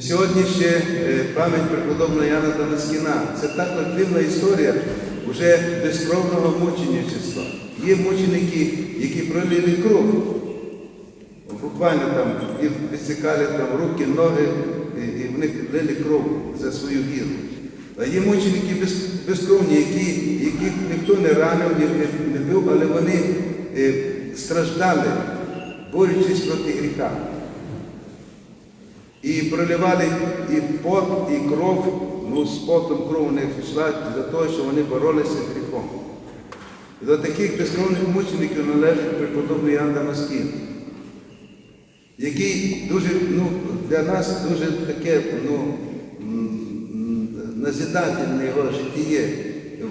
Сьогодні ще е, пам'ять преподобного Яна Дамаскіна. Це так дивна історія вже безкровного мученичества. Є мученики, які пролили кров. Буквально там їм відсікали там руки, ноги, і, і вони лили кров за свою віру. А є мученики без, безкровні, які, яких ніхто не ранив, не бив, але вони е, страждали, борючись проти гріха. І проливали і пот, і кров, ну з потом кров у них йшла для того, щоб вони боролися з гріхом. До таких безкровних мучеників належить преподобний Ян Дамаскін, який дуже, ну, для нас дуже таке ну, назидательне його життєє.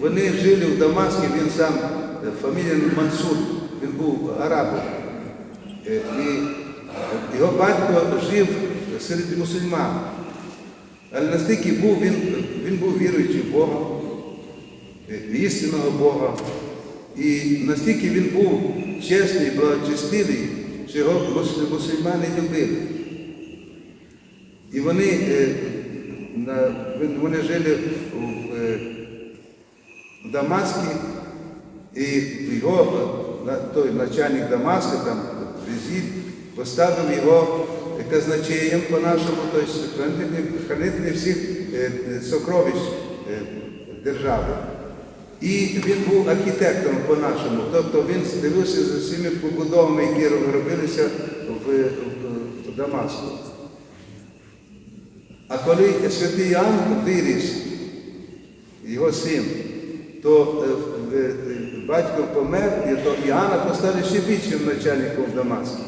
Вони жили в Дамаскі, він сам е, фамілія Мансур, він був арабом. Е, І його батько жив серед мусульман. Але настільки був він, він був віруючий в Бога, е, в істинного Бога. І настільки він був чесний, благочестивий, що його мус- мусульмани любили. І вони, е, вони жили в, е, Дамаскі, і його той начальник Дамаска, там візит, поставив його казначеєм по-нашому, тобто хранителем, всіх е, сокровищ е, держави. І він був архітектором по-нашому, тобто він дивився за всіми побудовами, які робилися в, в, Дамаску. А коли святий Іоанн виріс, його син, то е, батько помер, і то Іоанна поставили ще більшим начальником в Дамаску.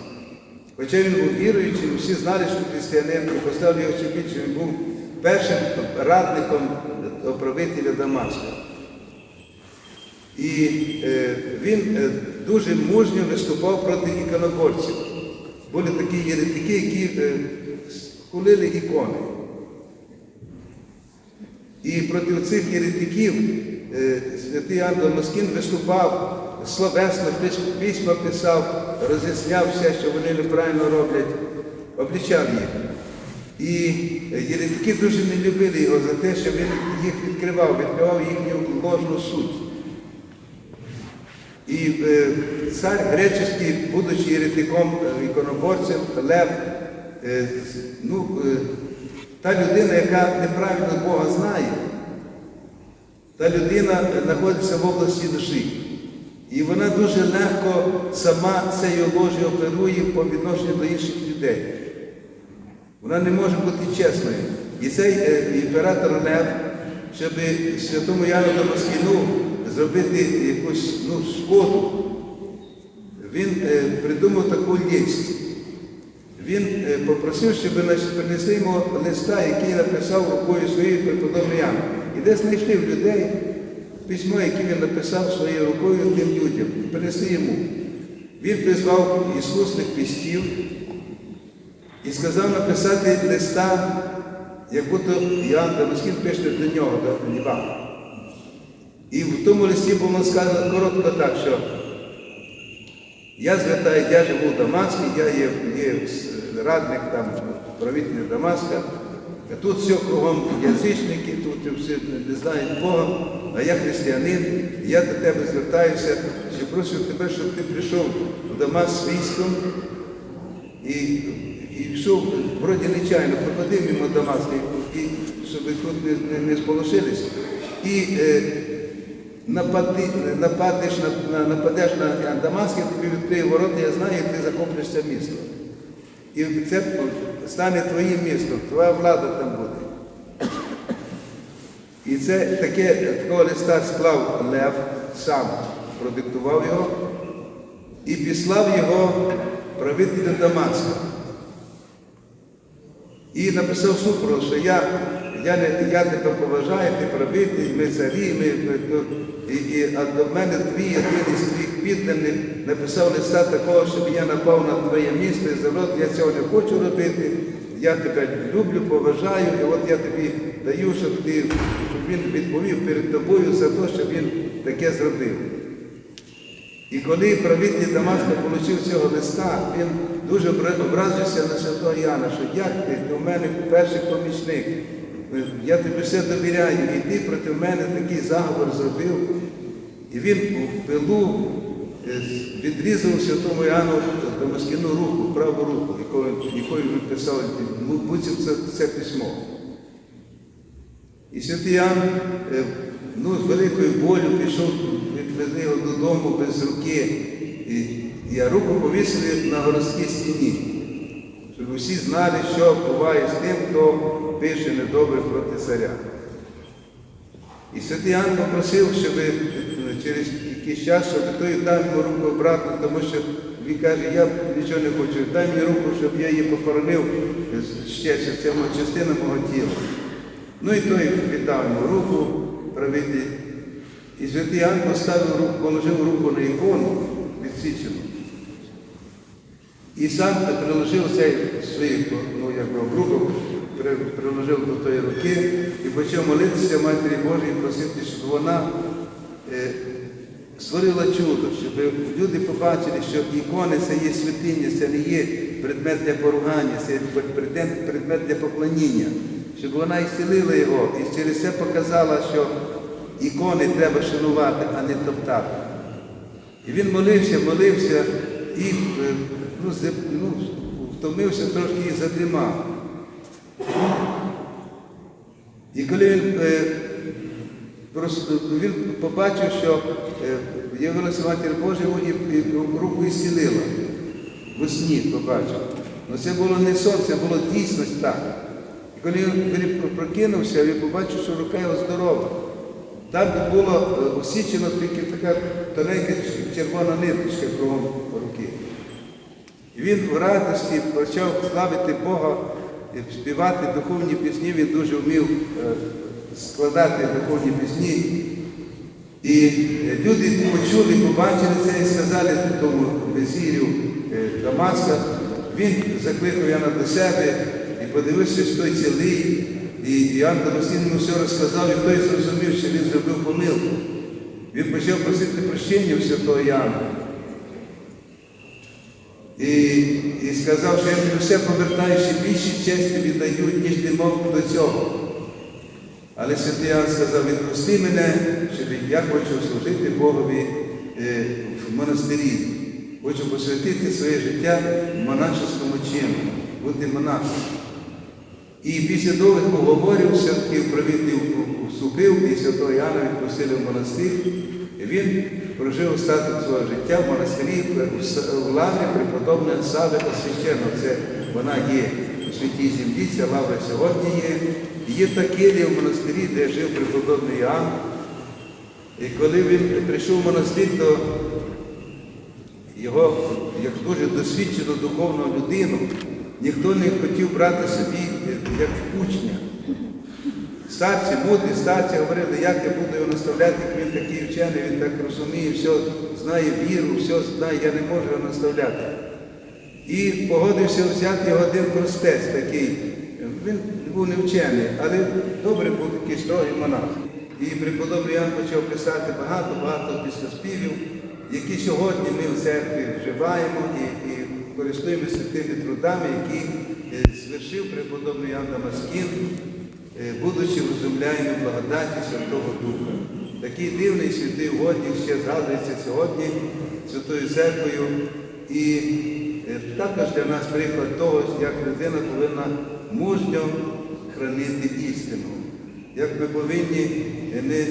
Хоча він був віруючим, всі знали, що християнин, і поставили його ще більшим, він був першим радником правителя Дамаска. І е, він е, дуже мужньо виступав проти іконоборців. Були такі єретики, які е, хулили ікони. І проти цих єретиків е, святий Іоанн Дамаскін виступав словесно, пис- письма писав, роз'ясняв все, що вони неправильно роблять, облічав їх. І е, єретики дуже не любили його за те, що він їх відкривав, відкривав їхню ложну суть. І е, цар греческий, будучи єретиком, е, іконоборцем, Лев, ну, та людина, яка неправильно Бога знає, та людина знаходиться в області душі. І вона дуже легко сама цією ложею оперує по відношенню до інших людей. Вона не може бути чесною. І цей е, імператор Лев, щоб святому Яну Дамаскіну зробити якусь ну, шкоду, він е, придумав таку лість. Він е, попросив, щоб принесли йому листа, який написав рукою своєю преподобний Ян. І де знайшли в людей письмо, яке він написав своєю рукою тим людям, принесли йому. Він призвав іскусних пістів і сказав написати листа, як будто Іоанн Дамаскін пише до нього, до Івана. І в тому листі було сказано коротко так, що я звертаю, я живу в Дамаскі, я є, є радник там правителя Дамаска. Тут все кругом язичники, тут всі не знають Бога, а я християнин, і я до тебе звертаюся, що прошу тебе, щоб ти прийшов в Дамас з військом і, і йшов вроді нечайно, проходив мимо Дамаска, і, і щоб тут не, не, не сполошились. І е, напади, нападеш на, на, нападеш на Дамаск, я тобі відкрию ворота, я знаю, як ти захоплюєш це місто. І це стане твоїм містом, твоя влада там буде. І це таке, такого листа склав Лев сам, продиктував його і післав його правителю Дамаска. І написав супротив, що я, я, не, я тебе поважаю, ти правитель, ми царі, ми, ми, то- і, і, а до мене твій один із твоїх підданих написав листа такого, щоб я напав на твоє місто і завод, я цього не хочу робити. Я тебе люблю, поважаю, і от я тобі даю, щоб ти щоб він відповів перед тобою за те, що він таке зробив. І коли правитель Дамаска отримав цього листа, він дуже образився на святого Яна, що як ти, ти у мене перший помічник. Я тобі все довіряю, і ти проти мене такий заговор зробив. І він в пилу е, відрізав святому Іоанну Дамаскіну руку, праву руку, якою, він писав, буцім це, це письмо. І святий Іоанн, е, ну, з великою болю пішов, відвезли його додому без руки. І, і руку повісили на городській стіні, щоб усі знали, що буває з тим, хто пише недобре проти царя. І святий Іоанн попросив, щоб е, через якийсь час, щоб той дав йому руку обратно, тому що він каже, я нічого не хочу, дай мені руку, щоб я її похоронив е, ще, це частина мого тіла. Ну і той віддав йому руку правити. І святий Іоанн поставив руку, положив руку на ікону відсічену. І сам приложив цей свій ну, якби, обрубок, при- приложив до тої руки і почав молитися Матері Божій, просити, щоб вона е, створила чудо, щоб люди побачили, що ікони це є святиня, це не є предмет для поругання, це є предмет, предмет для поклоніння, щоб вона ісцілила його і через це показала, що ікони треба шанувати, а не топтати. І він молився, молився і е, ну, ну, втомився трошки і задрімав. І коли він, е, просто, він побачив, що е, явилася Матір Божа і, і руку ісцілила. В сні побачив. Ну це було не сон, це було дійсність так. І коли він прокинувся, він побачив, що рука його здорова. Там було е, осічено тільки така тоненька червона ниточка кругом руки. Він в радості почав славити Бога, співати духовні пісні, він дуже вмів е, складати духовні пісні. І е, люди почули, побачили це і сказали тому везірю е, Дамаска, він закликав Яна до себе і подивився, що той цілий. І Іоанн Дамасин йому все розказав, і той зрозумів, що він зробив помилку. Він почав просити прощення у святого Яна. І, і сказав, що я тобі все повертаю, ще більше честі віддаю, ніж ти мав до цього. Але святий Іоанн сказав, відпусти мене, щоб я хочу служити Богові е, в монастирі. Хочу посвятити своє життя монашескому чину, бути монахом. І після довгих уговорів все-таки правитель вступив і святого Іоанна відпустили в монастир. Він прожив остаток свого життя в монастирі в лаврі преподобної Сави Освященного. Це вона є у святій землі, ця лавра сьогодні є. Є та в монастирі, де жив преподобний Іоанн. І коли він прийшов в монастир, то його, як дуже досвідчену духовну людину, ніхто не хотів брати собі як учня. Старці, мудрі старці говорили, як я буду його наставляти, як він такий вчений, він так розуміє, все знає віру, все знає, я не можу його наставляти. І погодився взяти його один простець такий. Він був не вчений, але добре був такий строгий монах. І преподобний Ян почав писати багато-багато післоспівів, які сьогодні ми в церкві вживаємо і, і користуємося тими трудами, які е, звершив преподобний Ян Дамаскін, будучи розумляємо благодаті Святого Духа. Такий дивний святий угодник ще згадується сьогодні Святою Церквою. І е, також для нас приклад того, як людина повинна мужньо хранити істину. Як ми повинні е, не,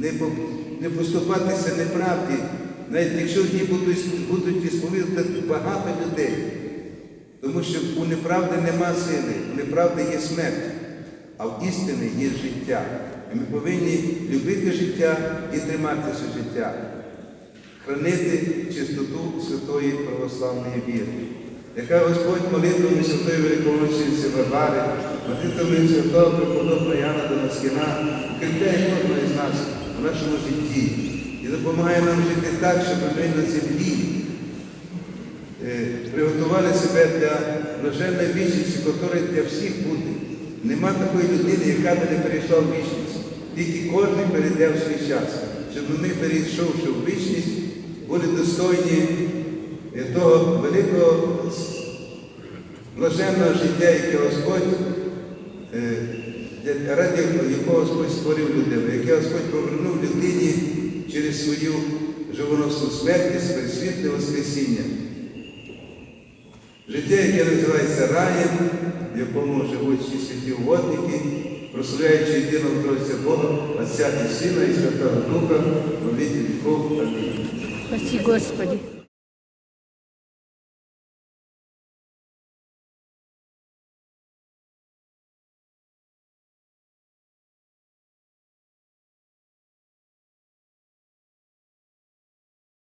не, не поступатися неправді, навіть якщо ній будуть, будуть відповідати багато людей. Тому що у неправди нема сили, у неправди є смерть, а в істини є життя. І ми повинні любити життя і триматися життя, хранити чистоту святої православної віри. Нехай Господь молитвами Святої Великомучениці Варвари, молитвами святого преподобного Яна Дамаскіна укріпляє кожного із нас в нашому житті і допомагає нам жити так, щоб ми на землі приготували себе для блаженної вічності, яка для всіх буде. Нема такої людини, яка би не перейшла в вічність. Тільки кожен перейде в свій час, щоб ми, перейшовши в вічність, були достойні е, того великого блаженного життя, яке Господь, е, ради якого Господь створив людину, яке Господь повернув людині через свою живоносну смерть і світле Воскресіння. Життя, яке називається раєм, в якому живуть всі святі угодники, прославляючи єдиного Тройця Бога, Отця і Сина і Святого Духа, во віки віков. Амінь. Спаси Господи.